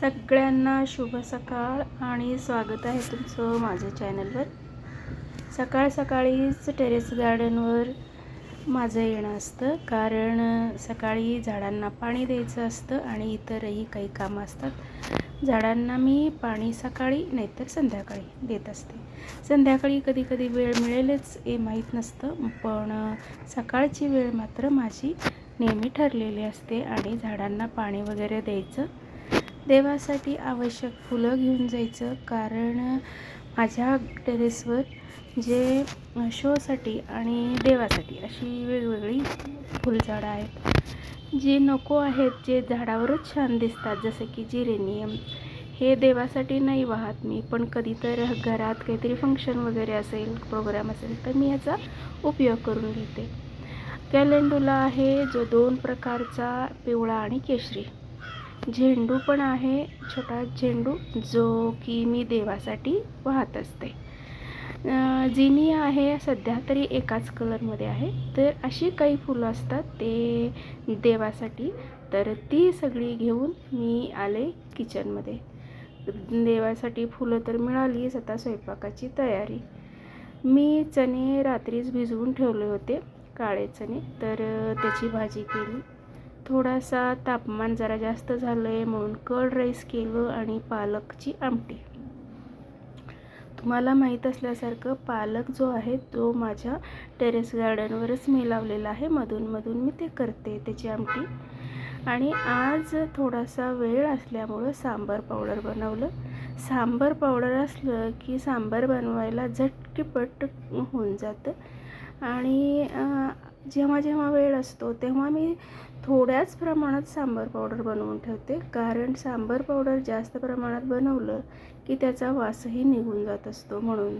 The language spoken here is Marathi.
सगळ्यांना शुभ सकाळ आणि स्वागत आहे तुमचं माझ्या चॅनलवर. सकाळ सकाळीच टेरेस गार्डनवर माझं येणं असतं कारण सकाळी झाडांना पाणी द्यायचं असतं आणि इतरही काही कामं असतात. झाडांना मी पाणी सकाळी नाहीतर संध्याकाळी देत असते. संध्याकाळी कधी कधी वेळ मिळेलच हे माहीत नसतं पण सकाळची वेळ मात्र माझी नेहमी ठरलेली असते आणि झाडांना पाणी वगैरे द्यायचं देवासाठी आवश्यक फुलं घेऊन जायचं. कारण माझ्या टेरेसवर जे शोसाठी आणि देवासाठी अशी वेगवेगळी फुलझाडं आहेत. जी नको आहेत जे झाडावरच छान दिसतात जसं की जिरेनियम. हे देवासाठी नाही वाहत मी पण कधी तर घरात काहीतरी फंक्शन वगैरे असेल प्रोग्राम असेल तर मी याचा उपयोग करून घेते. कॅलेंडुला आहे जो दोन प्रकारचा पिवळा आणि केशरी. झेंडू पण आहे छोटा झेंडू जो की मी देवासाठी वाहत असते. जिनी आहे सध्या तरी एकाच कलरमध्ये आहे. तर अशी काही फुलं असतात ते देवासाठी. तर ती सगळी घेऊन मी आले किचनमध्ये देवासाठी फुलं तर मिळालीच आता स्वयंपाकाची तयारी. मी चणे रात्रीच भिजवून ठेवले होते काळे चणे. तर त्याची भाजी केली. थोडासा तापमान जरा जास्त झालं आहे म्हणून कर्ड राईस केलं आणि पालकची आमटी. तुम्हाला माहीत असल्यासारखं पालक जो आहे तो माझ्या टेरेस गार्डनवरच मी लावलेला आहे. मधूनमधून मी ते करते त्याची आमटी. आणि आज थोडासा वेळ असल्यामुळं सांबार पावडर बनवलं. सांबार पावडर असलं की सांबार बनवायला झटकीपट होऊन जातं. आणि जेव्हा जेव्हा वेळ असतो तेव्हा मी थोड्याच प्रमाणात सांबार पावडर बनवून ठेवते. कारण सांबार पावडर जास्त प्रमाणात बनवलं की त्याचा वासही निघून जात असतो म्हणून.